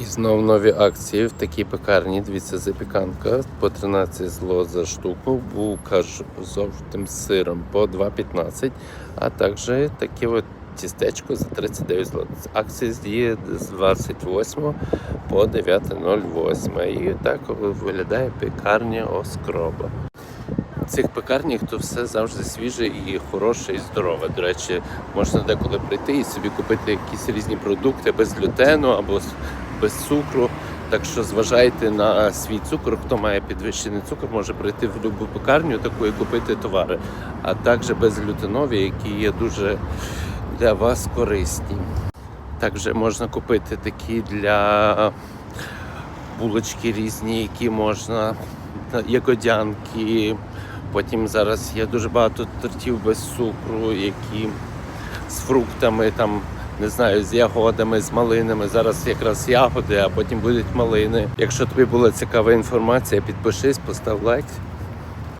І знов нові акції в такій пекарні. Дивіться, запіканка по 13 зло за штуку, булка з жовтим сиром по 2,15, а також таке от тістечко за 39 злот. Акція діє з 28 по 9.08. І так виглядає пекарня Оскроба. В цих пекарнях то все завжди свіже і хороше, і здорове. До речі, можна деколи прийти і собі купити якісь різні продукти без глютену або без цукру. Так що зважайте на свій цукор. Хто має підвищений цукор, може прийти в будь-яку пекарню таку і купити товари, а також безглютенові, які є дуже для вас корисні. Також можна купити такі для булочки різні, які можна, ягодянки. Потім зараз є дуже багато тортів без цукру, які з фруктами, там, не знаю, з ягодами, з малинами. Зараз якраз ягоди, а потім будуть малини. Якщо тобі була цікава інформація, підпишись, постав лайк.